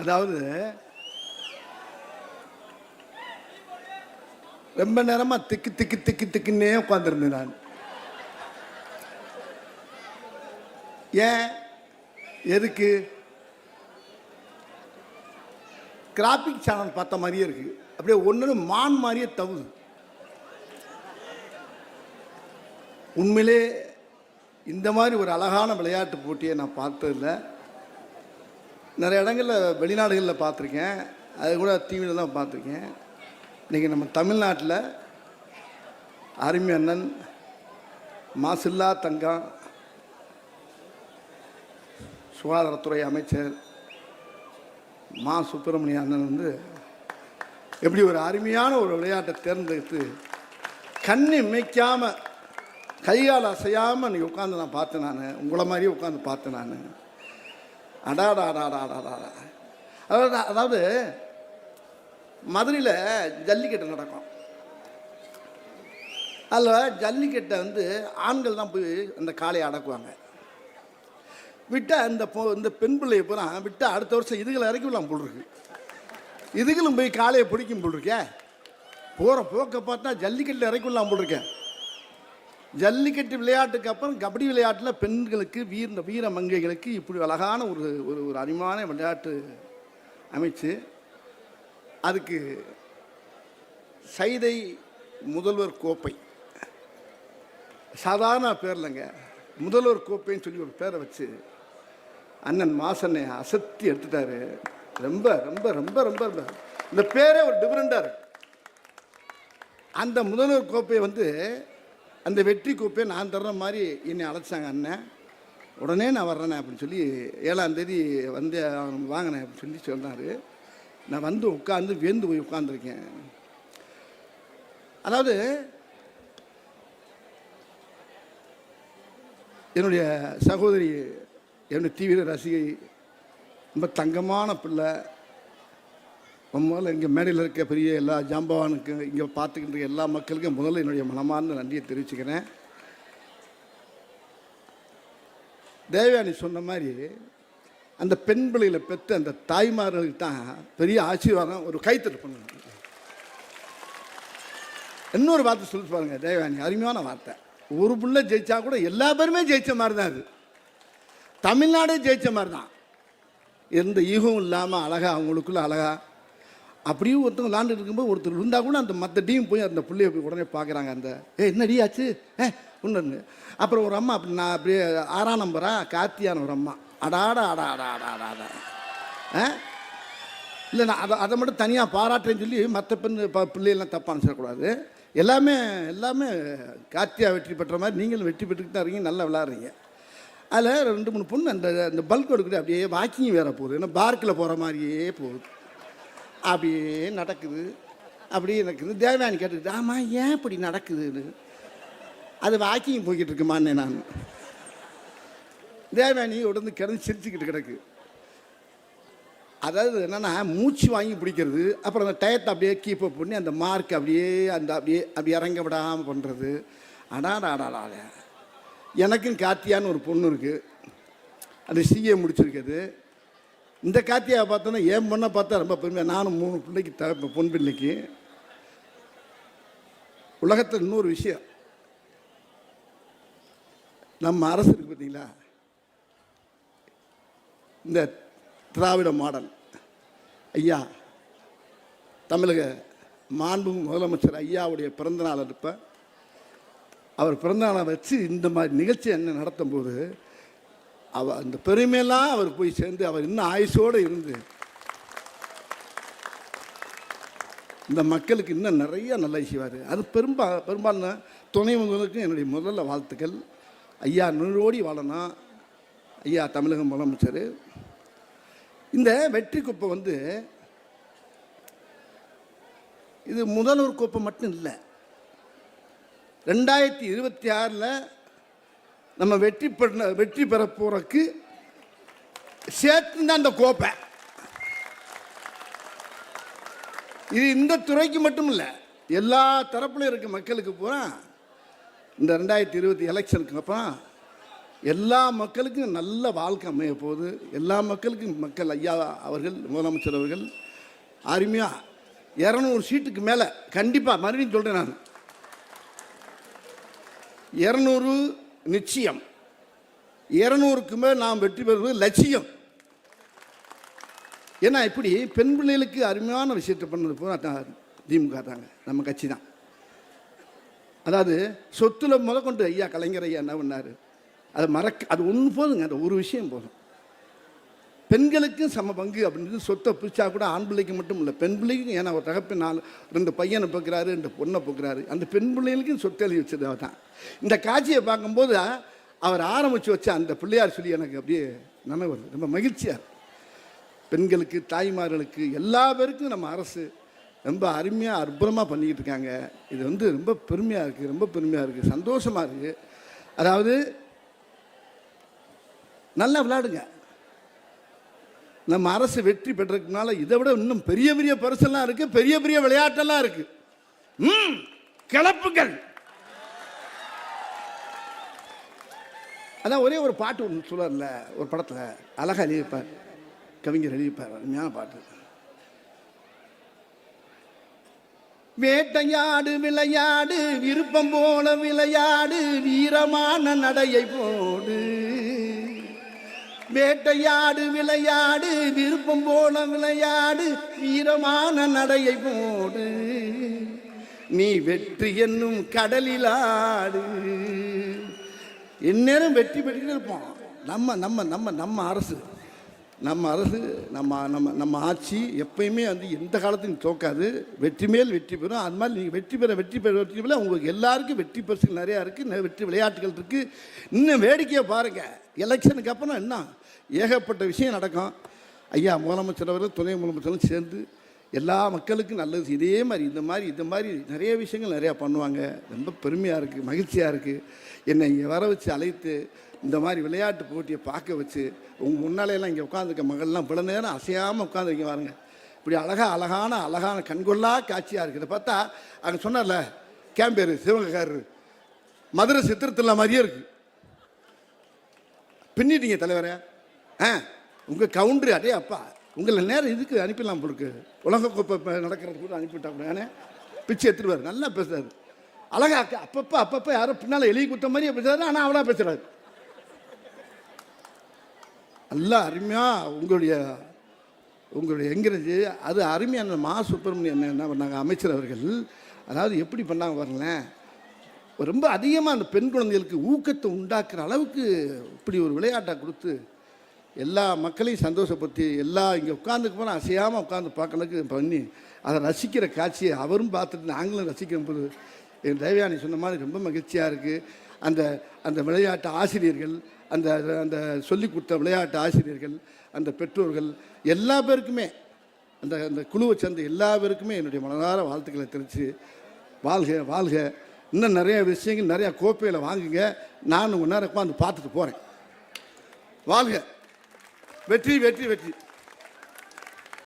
அதாவது ரொம்ப நேரமா திக்கு திக்கு திக்கு திக்குன்னே உட்காந்துருந்தேன் நான். ஏன்? எதுக்கு? கிராபிக் சேனல் பார்த்த மாதிரியே இருக்கு. அப்படியே ஒன்று மான் மாதிரியே தவுது. உண்மையிலே இந்த மாதிரி ஒரு அழகான விளையாட்டு போட்டியை நான் பார்த்ததில்லை. நிறைய இடங்களில் வெளிநாடுகளில் பார்த்துருக்கேன். அது கூட டிவியில் தான் பார்த்துருக்கேன். இன்றைக்கி நம்ம தமிழ்நாட்டில் அருமை அண்ணன் மாசில்லா தங்கம் சுகாதாரத்துறை அமைச்சர் மா சுப்பிரமணிய அண்ணன் வந்து எப்படி ஒரு அருமையான ஒரு விளையாட்டை தேர்ந்தெடுத்து கண்ணி இமைக்காமல் கையால் அசையாமல் நீ உட்காந்து நான் பார்த்தேன் நான். உங்களை மாதிரியே உட்காந்து பார்த்தேன் நான். அடாடாடாடாடாடா அதாவது அதாவது மதுரையில் ஜல்லிக்கட்டு நடக்கும். அதில் ஜல்லிக்கட்டை வந்து ஆண்கள் தான் போய் அந்த காளையை அடக்குவாங்க. விட்டால் இந்த பொ இந்த பெண் பிள்ளையை பூரா விட்டால் அடுத்த வருஷம் இதுகளை இறக்கி விடலாம் போல் இருக்கு இதுகளும் போய் காளையை பிடிக்கும் போல் இருக்கே போகிற போக்கை பார்த்தா ஜல்லிக்கட்டில் இறக்கி விடலாம் போல் இருக்கேன் ஜல்லிக்கட்டு விளையாட்டுக்கு அப்புறம் கபடி விளையாட்டில் பெண்களுக்கு வீர வீர மங்கைகளுக்கு இப்படி அழகான ஒரு ஒரு ஒரு அருமையான விளையாட்டு அமைச்சு அதுக்கு சைதை முதல்வர் கோப்பை. சாதாரண பேர் இல்லைங்க முதல்வர் கோப்பைன்னு சொல்லி ஒரு பேரை வச்சு அண்ணன் மாசனை அசத்தி எடுத்துட்டாரு. ரொம்ப ரொம்ப ரொம்ப ரொம்ப ரொம்ப இந்த பேரே ஒரு டிஃப்ரெண்டாக இருக்கு. அந்த முதல்வர் கோப்பையை வந்து அந்த வெற்றி கூப்பே நான் தர்ற மாதிரி என்னை அழைச்சாங்க அண்ணன். உடனே நான் வர்றேனே அப்படின்னு சொல்லி ஏழாந்தேதி வந்து வாங்கினேன் அப்படின்னு சொல்லி சொன்னார். நான் வந்து உட்காந்து வேந்து போய் உட்காந்துருக்கேன் அதாவது என்னுடைய சகோதரி என்னுடைய தீவிர ரசிகை ரொம்ப தங்கமான பிள்ளை முதல்ல இங்கே மேடையில் இருக்க பெரிய எல்லா ஜாம்பவானுக்கு இங்கே பார்த்துக்கின்ற எல்லா மக்களுக்கும் முதல்ல என்னுடைய மனமார்ந்த நன்றியை தெரிவிச்சுக்கிறேன். தேவயானி சொன்ன மாதிரி அந்த பெண் பிள்ளைகளை பெற்ற அந்த தாய்மார்களுக்கு தான் பெரிய ஆசீர்வாதம் ஒரு கைத்தட்டு பண்ணணும். இன்னொரு வார்த்தை சொல்லி பாருங்க தேவயானி அருமையான வார்த்தை. ஒரு பிள்ளை ஜெயிச்சா கூட எல்லா பேருமே ஜெயிச்ச மாதிரி தான் அது. தமிழ்நாடே ஜெயிச்ச மாதிரி தான் எந்த ஈகம் இல்லாமல் அழகா அவங்களுக்குள்ள அழகா அப்படியும் ஒருத்தவங்க விளாண்டுட்டு இருக்கும்போது ஒருத்தர் இருந்தால் கூட அந்த மற்ற டீம் போய் அந்த பிள்ளைய போய் உடனே பார்க்குறாங்க அந்த ஏ என்னடி ஆச்சு? ஏ? ஒன்று அப்புறம் ஒரு அம்மா அப்படி நான் அப்படியே ஆறாம் நம்பரா கார்த்தியான ஒரு அம்மா. அடாடா அடா அடா அடா அடா அடா. ஆ? இல்லை நான் அதை அதை மட்டும் தனியாக பாராட்டுறேன்னு சொல்லி மற்ற பெண் ப பிள்ளைகள்லாம் தப்பாக சொல்லக்கூடாது எல்லாமே எல்லாமே கார்த்தியா வெற்றி பெற்ற மாதிரி நீங்களும் வெற்றி பெற்றுக்கிட்டு தான் இருக்கீங்க நல்லா விளாட்றீங்க. அதில் ரெண்டு மூணு பொண்ணு அந்த அந்த பல்க் எடுக்கிட்டு அப்படியே வாக்கிங் வேற போகுது. ஏன்னா பார்க்கில் போகிற மாதிரியே போகுது. அப்படியே நடக்குது. அப்படியே நடக்குது. தேவயானி கேட்டுக்கிட்டு ஆமாம் ஏன் இப்படி நடக்குதுன்னு? அது வாக்கிங் போய்கிட்டு இருக்குமான்னு நான். தேவயானி உடந்து கிடந்து சிரிச்சுக்கிட்டு கிடக்கு. அதாவது என்னென்னா மூச்சு வாங்கி பிடிக்கிறது அப்புறம் அந்த டயத்தை அப்படியே கீப் அப் பண்ணி அந்த மார்க் அப்படியே அந்த அப்படியே அப்படி இறங்க விடாமல் பண்ணுறது அடாடாடாடா எனக்கும் கார்த்தியான்னு ஒரு பொண்ணு இருக்குது அது சிஏ முடிச்சிருக்குது. இந்த கார்த்தியாவை பார்த்தோன்னா என் பொண்ணை பார்த்தா ரொம்ப பெருமையாக நானும் மூணு பிள்ளைக்கு த பொன் பிள்ளைக்கு. உலகத்தில் இன்னொரு விஷயம். நம்ம அரசு இருக்கு பார்த்தீங்களா இந்த திராவிட மாடல். ஐயா தமிழக மாண்பு முதலமைச்சர் ஐயாவுடைய பிறந்தநாள் இருப்ப அவர் பிறந்தநாளை வச்சு இந்த மாதிரி நிகழ்ச்சி என்ன நடத்தும் போது அவ அந்த பெருமையெல்லாம் அவர் போய் சேர்ந்து அவர் இன்னும் ஆயுசோடு இருந்து இந்த மக்களுக்கு இன்னும் நிறைய நல்ல செய்வார். அது பெரும்பா பெரும்பாலான துணை முதலுக்கும் என்னுடைய முதல்ல வாழ்த்துக்கள். ஐயா நூறோடி வாழணும் ஐயா தமிழக முதலமைச்சர். இந்த வெற்றி குப்பை வந்து இது முதல்வர் கோப்பை மட்டும் இல்லை. ரெண்டாயிரத்தி இருபத்தி ஆறில் நம்ம வெற்றி பெற வெற்றி பெற போகிறக்கு சேர்த்து தான் அந்த கோப்பை. இது இந்த துறைக்கு மட்டும் இல்லை எல்லா தரப்புலையும் இருக்க மக்களுக்கு பூரா இந்த ரெண்டாயிரத்தி இருபத்தி எலெக்ஷனுக்கு அப்புறம் எல்லா மக்களுக்கும் நல்ல வாழ்க்கை அமைய போகுது. எல்லா மக்களுக்கும் மக்கள் ஐயா அவர்கள் முதலமைச்சர் அவர்கள் அருமையாக இரநூறு சீட்டுக்கு மேலே கண்டிப்பாக மறுபடியும் சொல்கிறேன் நான். இரநூறு நிச்சயம். இருநூறுக்கு மேல் நாம் வெற்றி பெறுவது லட்சியம். ஏன்னா இப்படி பெண் பிள்ளைகளுக்கு அருமையான விஷயத்தை பண்ணது பூரா திமுக தாங்க. நம்ம கட்சி தான். அதாவது சொத்துல முத கொண்டு ஐயா கலைஞர் ஐயா என்ன பண்ணார்? அது மறக்க அது ஒன்று போதுங்க அந்த ஒரு விஷயம் போதும். பெண்களுக்கும் சம பங்கு அப்படின்றது சொத்தை பிரிச்சா கூட ஆண் பிள்ளைக்கு மட்டும் இல்லை. பெண் பிள்ளைக்கும் ஏன்னா ஒரு தகப்பன் நாலு ரெண்டு பையனை பார்க்குறாரு ரெண்டு பொண்ணை பார்க்குறாரு அந்த பெண் பிள்ளைகளுக்கும் சொத்து எழுதி வச்சது அவர் தான் இந்த காட்சியை பார்க்கும்போது அவர் ஆரம்பித்து வச்ச அந்த பிள்ளையார் சொல்லி எனக்கு அப்படியே நினைவு வருது. ரொம்ப மகிழ்ச்சியாக பெண்களுக்கு தாய்மார்களுக்கு எல்லா பேருக்கும் நம்ம அரசு ரொம்ப அருமையாக அற்புதமாக பண்ணிக்கிட்டு இருக்காங்க. இது வந்து ரொம்ப பெருமையாக இருக்குது ரொம்ப பெருமையாக இருக்குது சந்தோஷமாக இருக்குது அதாவது நல்லா விளையாடுங்க. நம்ம அரசு வெற்றி பெற்றதுனால இதை விட இன்னும் பெரிய பெரிய பரிசெல்லாம் இருக்குது பெரிய பெரிய விளையாட்டெல்லாம் இருக்குது ம் கிளப்புகள். அதான் ஒரே ஒரு பாட்டு ஒன்று சொல்லல ஒரு படத்தில் அழகாக எழுதியிருப்பார் கவிஞர் எழுதியிருப்பார் அருமையான பாட்டு. வேட்டையாடு விளையாடு விருப்பம் போல விளையாடு வீரமான நடையை போடு. வேட்டையாடு விளையாடு விருப்பம் போல விளையாடு வீரமான நடையை போடு. நீ வெற்றி என்னும் கடலில் ஆடு. எந்நேரம் வெற்றி பெற்றுக்கிட்டே இருப்போம். நம்ம நம்ம நம்ம நம்ம அரசு. நம்ம அரசு நம்ம நம்ம நம்ம ஆட்சி எப்பயுமே வந்து எந்த காலத்தையும் தோக்காது. வெற்றி மேல் வெற்றி பெறும். அது மாதிரி நீங்கள் வெற்றி பெற வெற்றி பெற வெற்றி பெற உங்களுக்கு எல்லாருக்கும் வெற்றி பரிசுகள் நிறையா இருக்குது வெற்றி விளையாட்டுகள் இருக்குது இன்னும் வேடிக்கையை பாருங்கள் எலெக்ஷனுக்கு அப்புறம் என்ன? ஏகப்பட்ட விஷயம் நடக்கும். ஐயா முதலமைச்சர் அவர்கள் துணை முதலமைச்சரும் சேர்ந்து எல்லா மக்களுக்கும் நல்லது இதே மாதிரி இந்த மாதிரி இந்த மாதிரி நிறைய விஷயங்கள் நிறையா பண்ணுவாங்க. ரொம்ப பெருமையாக இருக்குது மகிழ்ச்சியாக இருக்குது என்னை இங்கே வர வச்சு அழைத்து இந்த மாதிரி விளையாட்டு போட்டியை பார்க்க வச்சு உங்கள் முன்னாலையெல்லாம் இங்கே உட்காந்துருக்க மகள்லாம் இவ்வளோ நேரம் அசையாமல் உட்காந்துருக்க பாருங்க. இப்படி அழகா அழகான அழகான கண்கொள்ளா காட்சியாக இருக்குது. பார்த்தா அங்கே சொன்னார்ல கேம்பேரு சிவகங்காரரு மதுரை சித்திரத்தில் மாதிரியே இருக்குது பின்னிட்டீங்க தலைவரே. ஆ உங்கள் கவுண்டரு அடே அப்பா உங்களை நேரம் இதுக்கு அனுப்பிடலாம் பொருக்கு உலகக்கோப்பை இப்போ நடக்கிறது கூட அனுப்பிவிட்டா கூட. ஏன்னா பிச்சை எடுத்துருவார் நல்லா பேசுறாரு. அழகா அப்பப்போ அப்பப்போ யாரோ பின்னால் எழுதி கொடுத்த மாதிரியே பேசுறாரு. ஆனால் அவளாக பேசுறாரு. நல்லா அருமையாக உங்களுடைய உங்களுடைய எங்கிறது அது அருமையான மா சுப்பிரமணியன் என்ன பண்ணாங்க? அமைச்சர் அவர்கள். அதாவது எப்படி பண்ணாங்க பாருங்களேன். ரொம்ப அதிகமாக அந்த பெண் குழந்தைகளுக்கு ஊக்கத்தை உண்டாக்குற அளவுக்கு இப்படி ஒரு விளையாட்டை கொடுத்து எல்லா மக்களையும் சந்தோஷப்படுத்தி எல்லா இங்கே உட்காந்துக்கு போனால் அசையாமல் உட்காந்து பார்க்கறதுக்கு பண்ணி அதை ரசிக்கிற காட்சியை அவரும் பார்த்துட்டு நாங்களும் ரசிக்கும் போது என் தேவயானி சொன்ன மாதிரி ரொம்ப மகிழ்ச்சியாக இருக்குது அந்த அந்த விளையாட்டு ஆசிரியர்கள் அந்த அந்த சொல்லிக் கொடுத்த விளையாட்டு ஆசிரியர்கள் அந்த பெற்றோர்கள் எல்லா பேருக்குமே அந்த அந்த குழுவை சேர்ந்த எல்லா பேருக்குமே என்னுடைய மனதார வாழ்த்துக்களை தெரிவித்து வாழ்க வாழ்க. இன்னும் நிறைய விஷயங்கள் நிறையா கோப்பையில் வாங்குங்க. நான் உங்கள் நேரம் உட்காந்து பார்த்துட்டு போகிறேன் வாழ்க. வெற்றி வெற்றி வெற்றி.